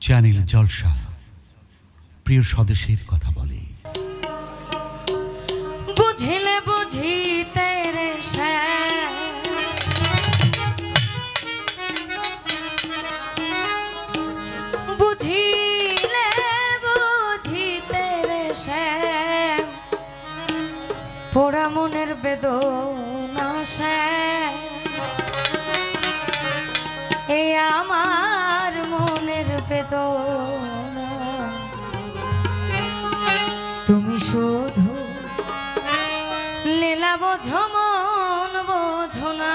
Channel জলসা। প্রিয় স্বদেশের কথা বলে। বুঝিলে বুঝিতে রে বুঝি বোঝমন বোঝনা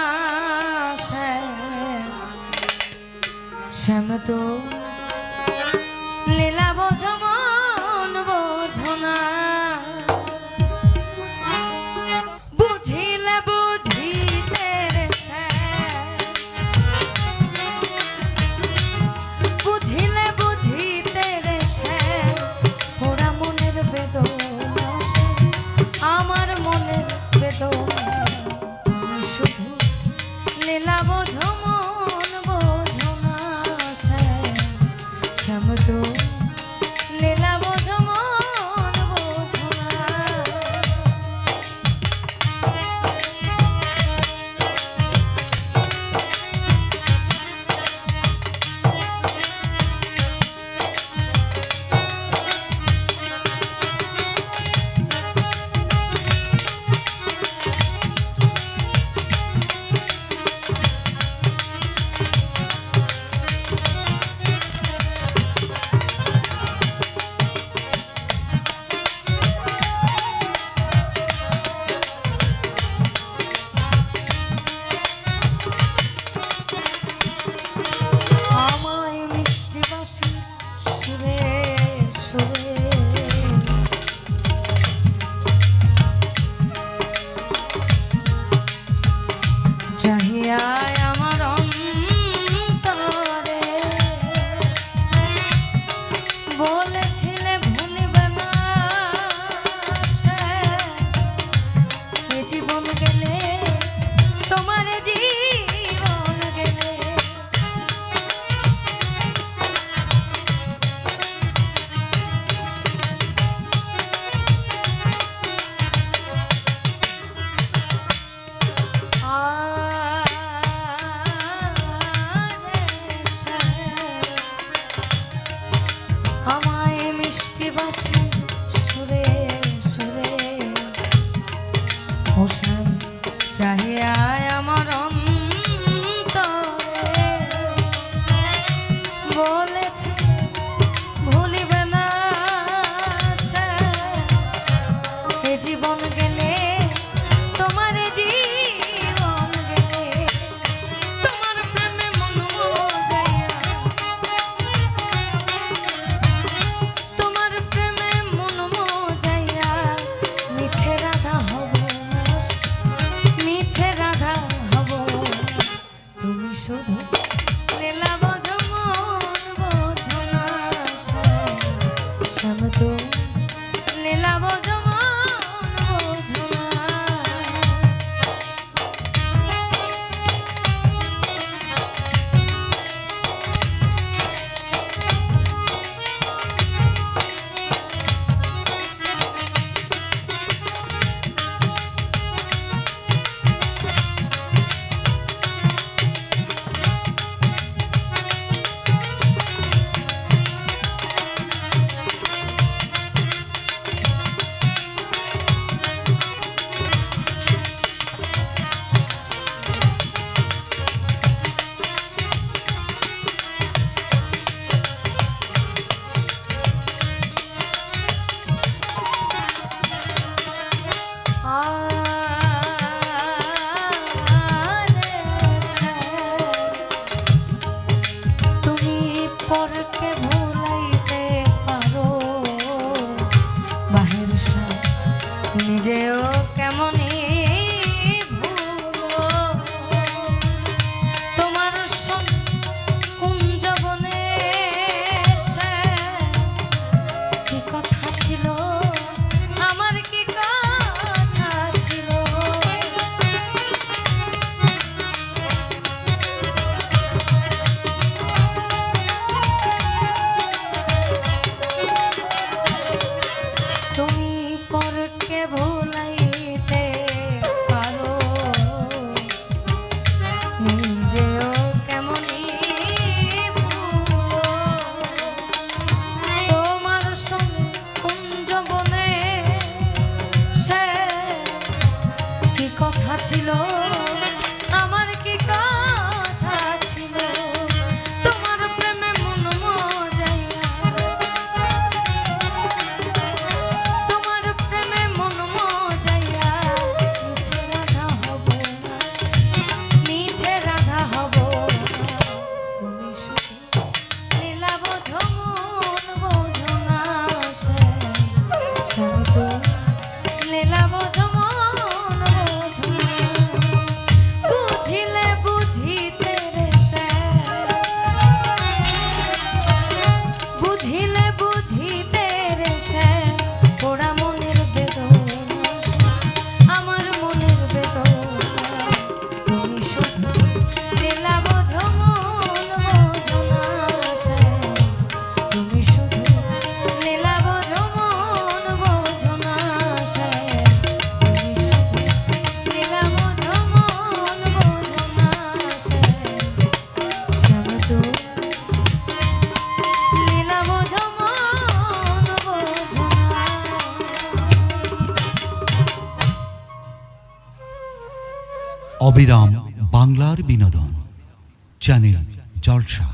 শ্যাম শ্যাম তো ছিল। অবিরাম বাংলার বিনোদন চ্যানেল জলসা।